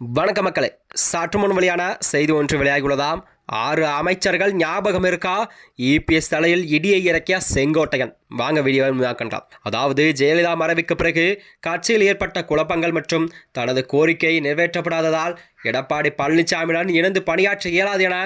வணக்க மக்களே. சற்று முன் வெளியான செய்தி ஒன்று வெளியாகியுள்ளதாம். ஆறு அமைச்சர்கள் ஞாபகம் இருக்கா? இபிஎஸ் தலையில் இடியை இறக்கிய செங்கோட்டையன். வாங்க வீடியோவை கண்டாம் அதாவது ஜெயலலிதா மறைவுக்கு பிறகு கட்சியில் ஏற்பட்ட குழப்பங்கள் மற்றும் தனது கோரிக்கை நிறைவேற்றப்படாததால் எடப்பாடி பழனிசாமியுடன் இணைந்து பணியாற்ற இயலாது என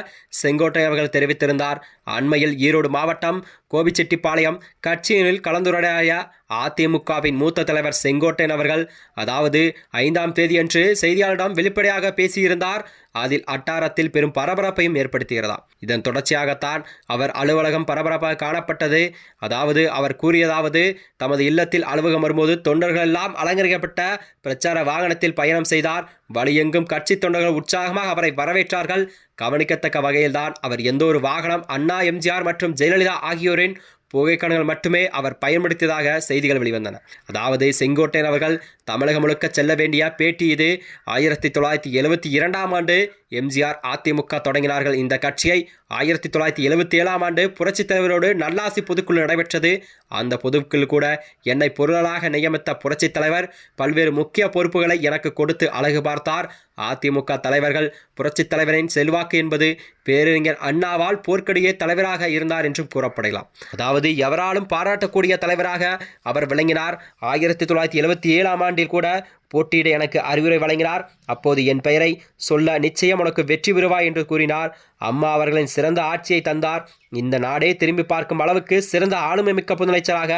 செங்கோட்டை அவர்கள் தெரிவித்திருந்தார். அண்மையில் ஈரோடு மாவட்டம் கோபிச்செட்டிப்பாளையம் கட்சியினில் கலந்துரையாடிய அதிமுகவின் மூத்த தலைவர் செங்கோட்டையன் அவர்கள் அதாவது ஐந்தாம் தேதியன்று செய்தியாளரிடம் வெளிப்படையாக பேசியிருந்தார். அதில் அட்டாரத்தில் பெரும் பரபரப்பையும் ஏற்படுத்துகிறதாம் இதன் தொடர்ச்சியாகத்தான் அவர் அலுவலகம் பரபரப்பாக காணப்பட்டது. அதாவது அவர் கூறியதாவது தமது இல்லத்தில் அலுவலகம் வரும்போது தொண்டர்கள் எல்லாம் அலங்கரிக்கப்பட்ட பிரச்சார வாகனத்தில் பயணம் செய்தார். வழியெங்கும் கட்சி தொண்டர்கள் உற்சாகமாக அவரை வரவேற்றார்கள். கவனிக்கத்தக்க வகையில்தான் அவர் எந்த ஒரு வாகனம் அண்ணா எம்ஜிஆர் மற்றும் ஜெயலலிதா ஆகியோரின் புகைக்கணங்கள் மட்டுமே அவர் பயன்படுத்தியதாக செய்திகள் வெளிவந்தன. அதாவது செங்கோட்டையன் அவர்கள் தமிழகம் முழுக்க செல்ல வேண்டிய பேட்டி இது. ஆயிரத்தி தொள்ளாயிரத்தி எழுபத்தி இரண்டாம் ஆண்டு எம்ஜிஆர் அதிமுக தொடங்கினார்கள். இந்த கட்சியை ஆயிரத்தி தொள்ளாயிரத்தி எழுபத்தி ஏழாம் ஆண்டு புரட்சித் தலைவரோடு நல்லாசி பொதுக்குழு நடைபெற்றது. அந்த பொதுக்குழு கூட என்னை பொருளாக நியமித்த புரட்சித் தலைவர் பல்வேறு முக்கிய பொறுப்புகளை எனக்கு கொடுத்து அழகு பார்த்தார். அதிமுக தலைவர்கள் புரட்சித் தலைவரின் செல்வாக்கு என்பது பேரறிஞர் அண்ணாவால் போர்க்கடியே தலைவராக இருந்தார் என்றும் கூறப்படலாம். அதாவது எவராலும் பாராட்டக்கூடிய தலைவராக அவர் விளங்கினார். ஆயிரத்தி தொள்ளாயிரத்தி எழுபத்தி ஏழாம் ஆண்டில் கூட போட்டியிட எனக்கு அறிவுரை வழங்கினார். அப்போது என் பெயரை சொல்ல நிச்சயம் உனக்கு வெற்றி பெறுவாய் என்று கூறினார். அம்மா அவர்களின் சிறந்த ஆட்சியை தந்தார். இந்த நாடே திரும்பி பார்க்கும் அளவுக்கு சிறந்த ஆளுமை மிக்க முதலமைச்சராக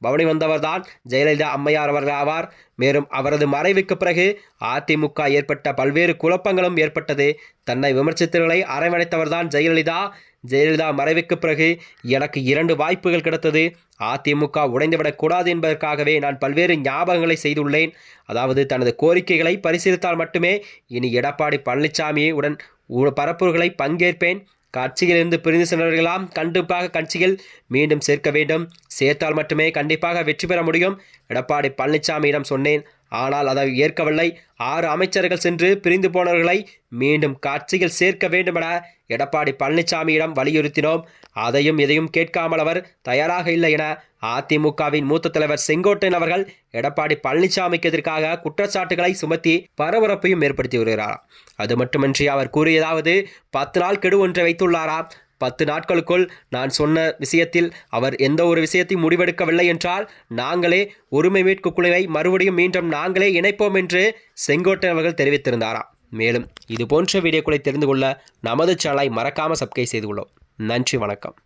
பவனி வந்தவர்தான் ஜெயலலிதா அம்மையார் அவர்கள் ஆவார். மேலும் அவரது மறைவுக்கு பிறகு அதிமுக ஏற்பட்ட பல்வேறு குழப்பங்களும் ஏற்பட்டது. தன்னை விமர்சித்தவர்களை அரவணைத்தவர்தான் ஜெயலலிதா. ஜெயலலிதா மறைவுக்கு பிறகு எனக்கு இரண்டு வாய்ப்புகள் கிடைத்தது. அதிமுக உடைந்துவிடக்கூடாது என்பதற்காகவே நான் பல்வேறு ஞாபகங்களை செய்துள்ளேன். அதாவது தனது கோரிக்கைகளை பரிசீலித்தால் மட்டுமே இனி எடப்பாடி பழனிசாமி உடன் பரப்புகளை பங்கேற்பேன். கட்சியிலிருந்து பிரிந்து சென்றவர்களாம் கண்டிப்பாக கட்சியில் மீண்டும் சேர்க்க வேண்டும். சேர்த்தால் மட்டுமே கண்டிப்பாக வெற்றி பெற முடியும். எடப்பாடி பழனிசாமியிடம் சொன்னேன். ஆனால் அதை ஏற்கவில்லை. ஆறு அமைச்சர்கள் சென்று பிரிந்து போனவர்களை மீண்டும் கட்சியில் சேர்க்க வேண்டுமென எடப்பாடி பழனிசாமியிடம் வலியுறுத்தினோம். அதையும் எதையும் கேட்காமல் அவர் தயாராக இல்லை என அதிமுகவின் மூத்த தலைவர் செங்கோட்டையன் அவர்கள் எடப்பாடி பழனிசாமிக்கு எதிர்க்காக குற்றச்சாட்டுகளை சுமத்தி பரபரப்பையும் ஏற்படுத்தி வருகிறாராம் அது மட்டுமின்றி அவர் கூறியதாவது பத்து நாள் கெடு ஒன்றை வைத்துள்ளாராம் பத்து நாட்களுக்குள் நான் சொன்ன விஷயத்தில் அவர் எந்த ஒரு விஷயத்தையும் முடிவெடுக்கவில்லை என்றால் நாங்களே ஒருமை மீட்பு குழுவை மறுபடியும் மீண்டும் நாங்களே இணைப்போம் என்று செங்கோட்டன் அவர்கள் தெரிவித்திருந்தாராம். மேலும் இது போன்ற வீடியோக்களை தெரிந்து கொள்ள நமது சேனலை மறக்காமல் சப்ஸ்கிரைப் செய்து கொள்ளும் நன்றி வணக்கம்.